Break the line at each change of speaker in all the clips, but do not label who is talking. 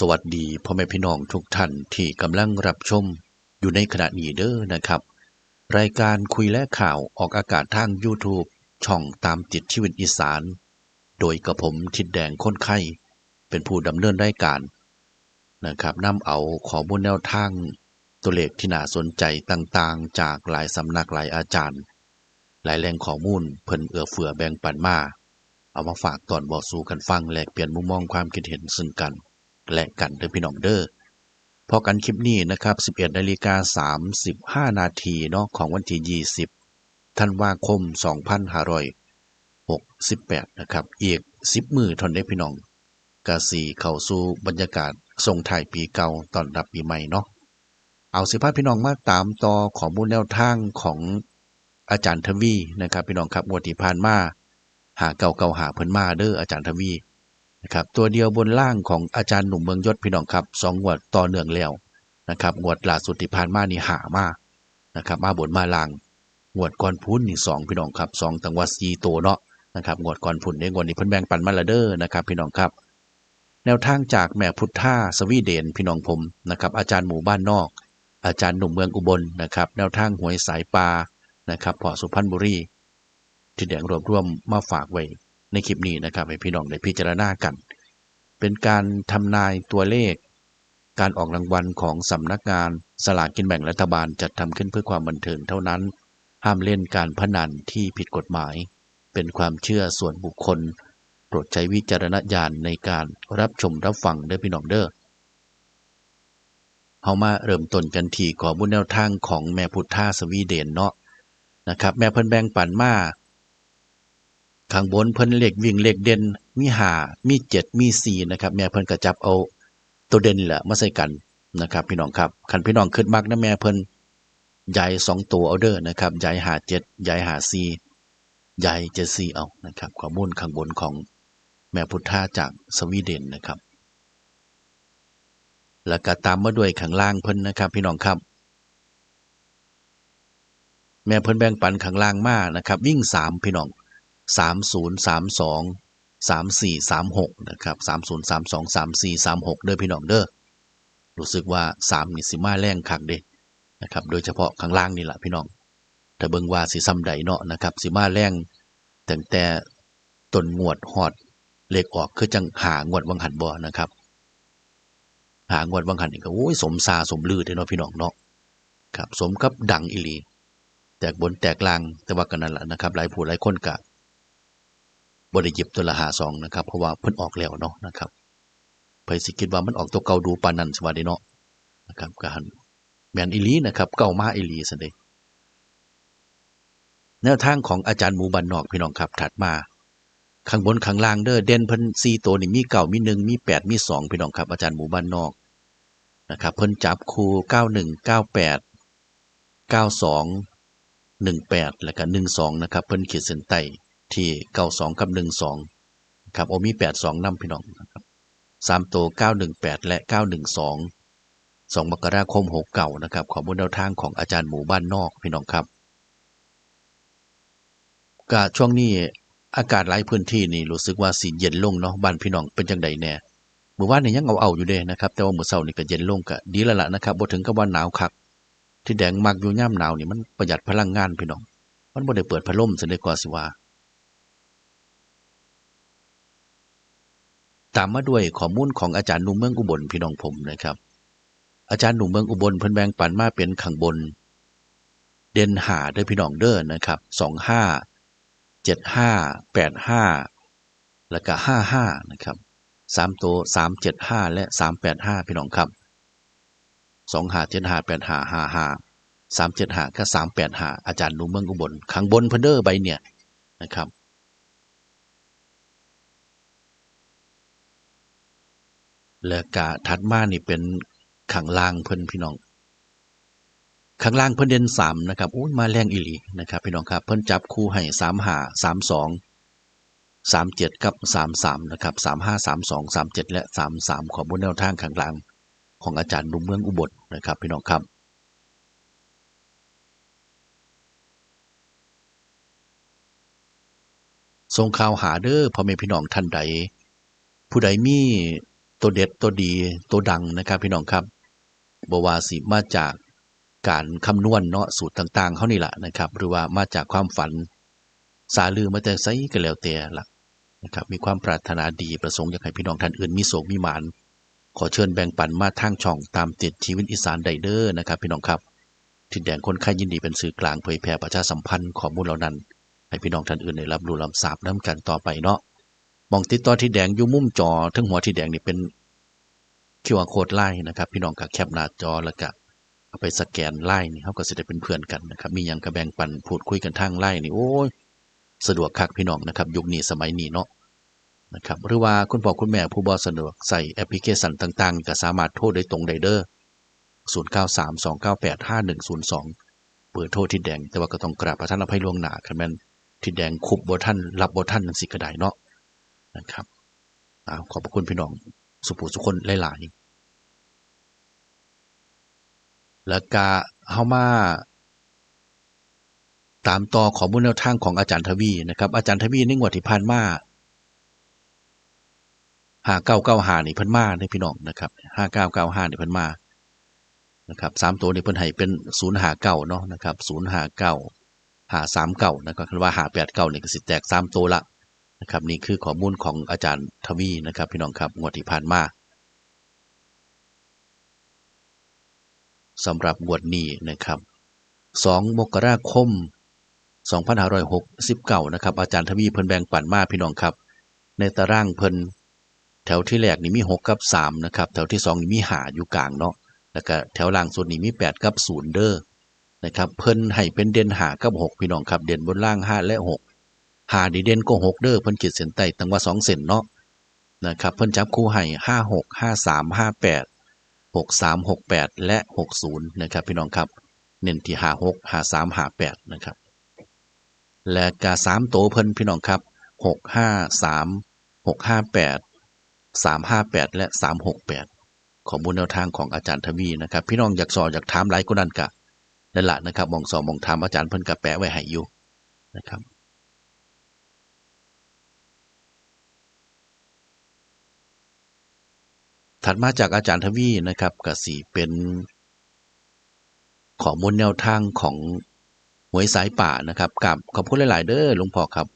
สวัสดีพ่อแม่พี่น้องทุกท่านที่กำลังรับชมอยู่ในขณะนี้เด้อนะครับ รายการคุยและข่าวออกอากาศทาง YouTube ช่องตามติดชีวิตอีสาน โดยกระผมทิดแดงค้นไข้ เป็นผู้ดำเนินรายการนะครับนำเอาข้อมูลแนวทางตัวเลขที่น่าสนใจต่างๆ จากหลายสำนักหลายอาจารย์ หลายแหล่งข้อมูลเพิ่นเอื้อเฟื้อแบ่งปันมาเอามาฝากตอนบอกสู่กันฟังแลกเปลี่ยนมุมมองความคิดเห็นซึ่งกัน และกันเด้อพี่น้องเด้อพอกันคลิปนี้นะครับ 11นาฬิกา35 นาทีเนาะของวันที่ 20ธันวาคม 2568 นะครับ อีก 10 มือทอนได้พี่น้องกาสีเข้าสู่บรรยากาศส่งท้ายปีเก่าตอนรับปีใหม่เนาะเอาสิพาพี่น้องมาตามต่อข้อมูลแนวทางของอาจารย์ทวีนะครับ พี่น้องครับงวดที่ผ่านมาหาเก่าเก่าหาเพิ่นมาเด้ออาจารย์ทวี นะครับตัวเดียวบนล่างของอาจารย์หนุ่มเมืองยศพี่น้องครับสองงวดต่อเนื่องแล้วนะครับงวดล่าสุดที่ผ่านมานี่หามานะครับมาบนมาล่างงวดก่อนพุ้นนี่สองพี่น้องครับสองตังวัดสีโตเนาะนะครับงวดก่อนพุ้นในงวดนี้เพิ่นแบ่งปันมาและเด้อนะครับ พี่น้องครับ แนวทางจากแม่พุทธาสวีเดนพี่น้องผมนะครับอาจารย์หมู่บ้านนอก อาจารย์หนุ่มเมืองอุบลนะครับแนวทางหวยสายปลานะครับพอสุพรรณบุรีที่แดงรวบรวมมาฝากไว้ ในคลิปนี้นะครับให้พี่น้องได้พิจารณากัน เป็นการทำนายตัวเลข การออกรางวัลของสำนักงานสลากกินแบ่งรัฐบาลจัดทำขึ้นเพื่อความบันเทิงเท่านั้น ห้ามเล่นการพนันที่ผิดกฎหมาย เป็นความเชื่อส่วนบุคคล โปรดใช้วิจารณญาณในการรับชมรับฟังเด้อพี่น้องเด้อเฮามาเริ่มต้นกันที่ขอบุญแนวทางของแม่พุทธาสวีเดนเนาะนะครับ แม่เพิ่นแบ่งปันมา ข้างบนเพิ่นเลขวิ่งเลขเด่นมีหามีเจ็ดมีสี่นะครับแม่เพิ่นก็จับเอาตัวเด่นแหละมาใส่กันนะครับ พี่น้องครับคันพี่น้องขึ้นมักนะแม่เพิ่นใหญ่สองตัวเอาเด้อนะครับใหญ่หาเจ็ดใหญ่หาสี่ใหญ่เจ็ดสี่เอานะครับข้อมูลข้างบนของแม่พุทธาจากสวีเดนนะครับ แล้วก็ตามมาด้วยข้างล่างเพิ่นนะครับ พี่น้องครับแม่เพิ่นแบ่งปันข้างล่างมานะครับ วิ่งสามพี่น้อง สามศูนย์สามสองสามสี่สามหกนะครับสามศูนย์สามสองสามสี่สามหกเด้อพี่น้องเด้อรู้สึกว่าสามนี่สิมาแรงคักเด้นะครับโดยเฉพาะข้างล่างนี่แหละพี่น้องถ้าเบิ่งว่าสิซ้ำใดเนาะนะครับสิมาแรงตั้งแต่ต้นงวดฮอดเลขออกคือจังหางวดวังหันบ่นะครับ หางวดวังหันนี่ก็โอ้ยสมซาสมลือเด้เนาะพี่น้องเนาะครับสมกับดังอีหลี แตกบนแตกลางแต่ว่ากันนั่นแหละนะครับ หลายผู้หลายคนกะ บริยิบตัวละหาซองนะครับ เพราะว่าเพิ่นออกแล้วเนาะนะครับไปสิคิดว่ามันออกตัวเก่าดูปานนั้นสวัสดีเนาะนะครับกหันแมนอีหลีนะครับเก่ามาอีหลีสันเดแนวทางของอาจารย์หมูบันนอกพี่น้องครับถัดมา ข้างบนข้างล่างเด้อเด่นเพิ่นซีตัวนี่มีเก่ามีหนึ่งมีแปดมีสองพี่น้องครับ อาจารย์หมูบันนอกนะครับเพิ่นจับคูเก้าหนึ่งเก้าแปดเก้าสองหนึ่งแปดแล้วก็หนึ่งสองนะครับ เพิ่นขีดเส้นใต้ ที่เก้าสองกับหนึ่งสองครับโอมีแปดสองนำพี่น้องนะครับสามตัวเก้าหนึ่งแปดและเก้าหนึ่งสองสองมกราคมหกเก่านะครับขอบุญแนวทางของอาจารย์หมู่บ้านนอกพี่น้องครับก็ช่วงนี้อากาศหลายพื้นที่นี่รู้สึกว่าสีเย็นลงเนาะบ้านพี่น้องเป็นจังใดแน่หมู่บ้านนี่ยังเอาเอาอยู่เด้นะครับ แต่ว่าหมื้อเช้านี่ก็เย็นลงก็ดีแล้วล่ะนะครับบ่ถึงกับว่าหนาวคัก ที่แดงมักอยู่ย่ำหนาวนี่มันประหยัดพลังงานพี่น้อง มันบ่ได้เปิดพัดลมซะได้กว่าสิว่า ตามมาด้วยข้อมูลของอาจารย์หนุ่มเมืองอุบลพี่น้องผมนะครับ อาจารย์หนุ่มเมืองอุบลเพิ่นแบ่งปันมาเป็นข้างบน เด่นหาเด้อพี่น้องเด้อนะครับสองห้าเจ็ดห้าแปดห้าแล้วก็ห้าห้านะครับสามตัวสามเจ็ดห้าและสามแปดห้าพี่น้องครับสองห้าเจ็ดห้าแปดห้าห้าห้าสามเจ็ดห้าก็สามแปดห้าอาจารย์หนุ่มเมืองอุบลข้างบนเพิ่นเด้อใบเนี่ยนะครับ แล้วก็ถัดมานี่เป็นข้างล่างเพิ่นพี่น้องข้างล่างเพิ่นเด่นสามนะครับอุ้ยมาแรงอีหลีนะครับพี่น้องครับเพิ่นจับคู่ให้สามห้าสามสองสามเจ็ดกับสามสามนะครับสามห้าสามสองสามเจ็ดและสามสามของบนแนวทางข้างล่างของอาจารย์หนุ่มเมืองอุบลนะครับพี่น้องครับส่งข่าวหาเด้อพ่อแม่พี่น้องท่านใด ผู้ใดมี ตัวเด็ดตัวดีตัวดังนะครับพี่น้องครับบวาสิมาจากการคำนวณเนาะสูตรต่าง ๆเขานี่แหละนะครับ หรือว่ามาจากความฝัน สาลือมาแต่ไซก็แล้วแต่ละนะครับ มีความปรารถนาดีประสงค์อยากให้พี่น้องท่านอื่นมีโศกมีหมาน ขอเชิญแบ่งปันมาทางช่องตามติดชีวิตอีสานไดเดอร์นะครับ พี่น้องครับทิดแดงคนไข้ยินดีเป็นสื่อกลางเผยแผ่ประชาสัมพันธ์ข้อมูลเหล่านั้น ให้พี่น้องท่านอื่นได้รับรู้รับทราบน้ำกันต่อไปเนาะ มองติดต่อที่แดงอยู่มุมจอทั้งหัวที่แดงนี่เป็นคิวอาร์โค้ดไลน์นะครับ พี่น้องกับแคปหน้าจอแล้วก็เอาไปสแกนไลน์นี่เขาก็จะได้เป็นเพื่อนกันนะครับ มีหยังกระแบ่งปันพูดคุยกันทางไลน์นี่โอ้ยสะดวกคักพี่น้องนะครับ ยุคนี้สมัยนี้เนาะนะครับหรือว่าคุณพ่อคุณแม่ผู้บ่สะดวกใส่แอปพลิเคชันต่างๆ ก็สามารถโทรได้ตรงไดเดอร์0932985102เบอร์โทรที่แดง แต่ว่าก็ต้องกราบประท่านอภัยล่วงหน้าคันแม่นที่แดงคุบบ่ท่านรับบ่ท่านจังซี่ก็ได้เนาะ นะครับอาขอบพระคุณพี่น้องสุภูสุคนหลายๆแล้วก็เฮามาตามต่อขอมูลแนวทางของอาจารย์ทวีนะครับ อาจารย์ทวีในงวดที่ผ่านมา5995นี่เพิ่นมาเด้อพี่น้องนะครับ5995นี่เพิ่นมานะครับสามตัวนี้เพิ่นให้เป็นศูนย์หาเก้าเนาะนะครับศูนย์หาเก้าหาสามเก้านะครับคือว่าหาแปดเก้านี่ก็สิแตกสามตัวละ นะครับนี่คือข้อมูลของอาจารย์ทวีนะครับพี่น้องครับงวดที่ผ่านมาสำหรับงวดนี้นะครับสองมกราคม2569นะครับอาจารย์ทวีเพิ่นแบ่งปันมาพี่น้องครับ ในตารางเพิ่นแถวที่แรกนี่มี 6 กับ 3 นะครับ แถวที่ 2 นี่มีหาอยู่กลางเนาะแล้วก็แถวล่างสุดนี่มี 8 กับ 0 เด้อนะครับเพิ่นให้เป็นเด่นหากับ 6 พี่น้องครับ เด่นบนล่าง 5 และ6 หาดีเด่นก็6เด้อเพิ่นขีดเส้นใต้ตั้งว่า2เส้นเนาะนะครับเพิ่นจับคู่ให้5 6 5 3 5 8 6 3 6 8แปดหกสามหกแปดและ60นย์นะครับพี่น้องครับเน้นที่5 6 5 3 5 8นะครับ และกา3โตเพิ่นพี่น้องครับ6 5 3 6 5 8 3 5 8แปดสามห้าแปดและ3 6 8ข้อมูลแนวทางของอาจารย์ทวีนะครับ พี่น้องอยากสอบอยากถามหลายก็นั่นกะนั่นแหละนะครับมองสอบมองถามอาจารย์เพิ่นกะแปะไว้ให้อยู่นะครับ ถัดมาจากอาจารย์ทวีนะครับกสีเป็นข้อมูลแนวทางของหวยสายป่านะครับกับขอบคุณหลาย ๆ เด้อหลวงพ่อครับ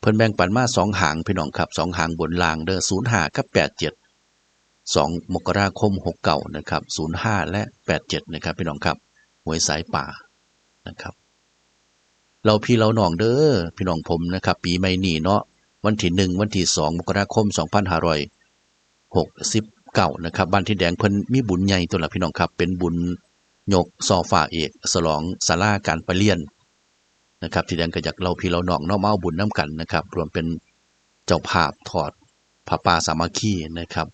เพิ่นแบ่งปันมาสองหางพี่น้องครับสองหางบนล่างเด้อศูนย์ห้ากับแปดเจ็ด2มกราคม69นะครับ05และ87นะครับพี่น้องครับหวยสายป่านะครับ เราพี่เราน้องเด้อพี่น้องผมนะครับ ปีใหม่นี้เนาะวันที่1วันที่2มกราคมสองพันห้าร้อย 2569นะครับบ้านที่แดงเพิ่นมีบุญใหญ่ตัวละพี่น้องครับ เป็นบุญยกซอฟ้าเอกสลองศาลาการประเรียนนะครับที่แดงก็อยากเราพี่เราน้องเนาะมาเอาบุญน้ำกันนะครับ รวมเป็นเจ้าภาพถอดผ้าป่าสามัคคีนะครับ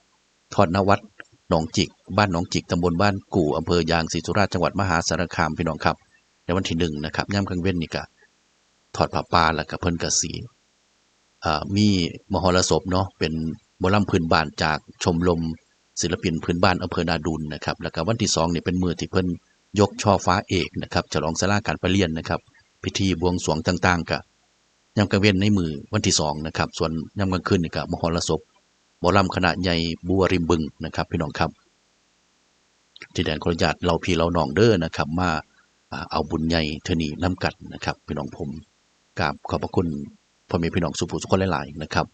ทอดนวัดหนองจิก บ้านหนองจิกตำบลบ้านกู่อำเภอยางศรีสุราษฎร์จังหวัดมหาสารคามพี่น้องครับ ในวันที่หนึ่งนะครับย่ำกลางเว้นนี่ก็ถอดผ้าป่าแล้วก็เพิ่นกระสีมีมหรสพเนาะเป็น บลัมพื้นบ้านจากชมรมศิลปินพื้นบ้านอำเภอนาดุลนะครับ แล้วก็วันที่สองเนี่ยเป็นมือที่เพิ่นยกช่อฟ้าเอกนะครับฉลองสลาการประเรียนนะครับ พิธีบวงสรวงต่างๆกับยำกลางเว้นในมือวันที่สองนะครับ ส่วนยำกลางคืนนี่ก็มหรสพหมอลำคณะใหญ่บัวริมบึงนะครับ พี่น้องครับ ที่แดนขออนุญาตเราพี่เราน้องเด้อนะครับ มาเอาบุญใหญ่เทนีน้ำกัดนะครับ พี่น้องผมกราบขอบพระคุณพ่อแม่พี่น้องสุภูสุขคนหลายๆนะครับ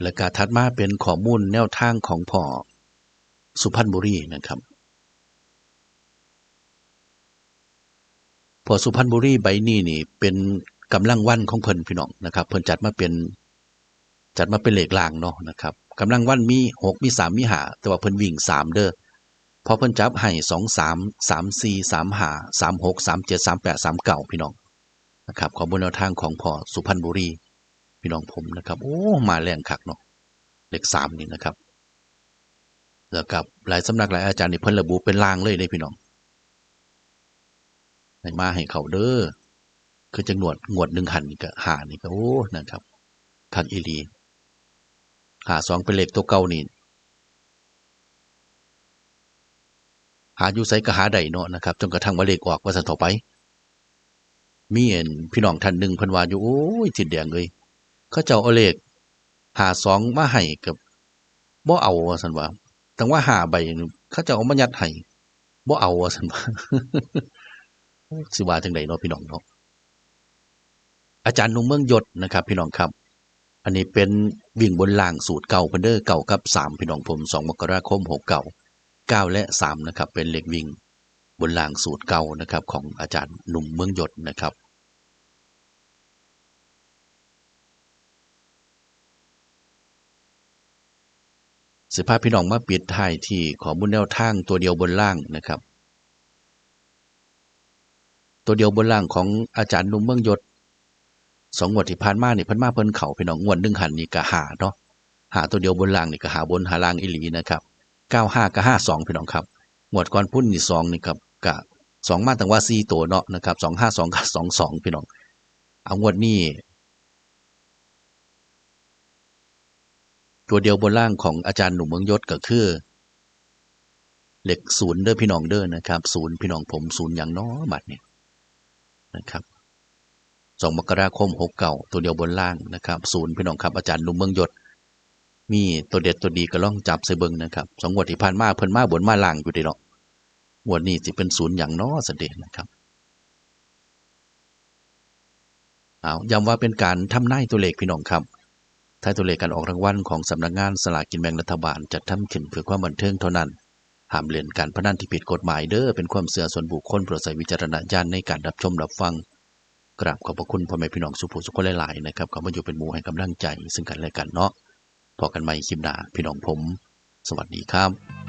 และการถัดมาเป็นข้อมูลแนวทางของพ่อสุพรรณบุรีนะครับพอสุพรรณบุรีใบนี้นี่เป็นกำลังวันของเพิ่นพี่น้องนะครับ เพิ่นจัดมาเป็นจัดมาเป็นเหลขล่างเนาะนะครับกำลังวันมีหกมีสามมีหาแต่ว่าเพิ่นวิ่งสามเด้อพอเพิ่นจับให้สองสามสามสี่สามหาสามหกสามเจ็ดสามแปดสามเก้าพี่น้องนะครับขอมูลแนวทางของพ่อสุพรรณบุรี พี่น้องผมนะครับ โอ้ มาแรงคักเนาะเลขสามนี่นะครับ แล้วกับหลายสำนักหลายอาจารย์นี่เพิ่นระบุเป็นล่างเลยเด้พี่น้องให้มาให้เขาเด้อคือจังหนวดงวดหนึ่งหันนี่ก็หานี่ก็โอ้นะครับคักอีลีหาสองเป็นเลขตัวเก่านี่หาอยู่ไสก็หาได้เนาะนะครับจนกระทั่งว่าเลขออกว่าซั่นต่อไปมีเห็นพี่น้องท่านหนึ่งพิ่นวาอยู่โอ้ยทิดแดงเอ้ย เขาเจ้าเอาเลข52มาให้กับบ่เอาว่าซั่นว่าตั้งว่าหาใบเขาเจ้าเอามายัดให้บ่เอาว่าซั่นว่าสิว่าจังไดเนาะพี่น้องเนาะอาจารย์หนุ่มเมืองยศนะครับ พี่น้องครับ อันนี้เป็นวิ่งบนล่างสูตรเก่าเพิ่นเด้อเก่ากับ3พี่น้องผม2มกราคม69 9และ3นะครับ เป็นเลขวิ่งบนล่างสูตรเก่านะครับ ของอาจารย์หนุ่มเมืองยศนะครับ สิพาพี่น้องมาปิดท้ายที่ขอบุญแนวทางตัวเดียวบนล่างนะครับ ตัวเดียวบนล่างของอาจารย์นุ่มเมืองยศสองงวดที่ผ่านมาเนี่เพิ่นมาเพิ่นเข้าพี่น้องงวดหนึงหันนี่ก็หาเนาะหาตัวเดียวบนล่างนี่ก็หาบนหาล่างอีหลีนะครับ95กับ52พี่น้องครับงวดก่อนพุ่นนี่2นี่ครับก็สองมาตั้งว่า4ตัวเนาะนะครับ252กับ22พี่น้อง เอางวดนี้ ตัวเดียวบนล่างของอาจารย์หนุ่มเมืองยศก็คือเหล็กศูนย์เด้อพี่น้องเด้อนะครับศูนย์พี่น้องผมศูนย์อย่างน้อบัดเนี่ยนะครับสองมกราคมหกเก่าตัวเดียวบนล่างนะครับศูนย์พี่น้องครับอาจารย์หนุ่มเมืองยศมีตัวเด็ดตัวดีก็ล่องจับใส่เบิงนะครับสองงวดที่ผ่านมาเพิ่นมาบนมาล่างอยู่ดีเนาะงวดนี้สิเป็นศูนย์อย่างน้อสเดนะครับเอาย้ำว่าเป็นการทำนายตัวเลขพี่น้องครับ ท้ายตัวเลขการออกรางวัลของสำนักงานสลากกินแบ่งรัฐบาลจัดทำขึ้นเพื่อความบันเทิงเท่านั้นห้ามเล่นการพนันที่ผิดกฎหมายเด้อเป็นความเสื่อส่วนบุคคลโปรดใส่วิจารณญาณในการรับชมรับฟัง กราบขอบพระคุณพ่อแม่พี่น้องสุภูสุขหลายๆนะครับขอมาอยู่เป็นหมู่ให้กำลังใจ ซึ่งกันและกันเนาะพอกันใหม่คลิปหน้าพี่น้องผม สวัสดีครับ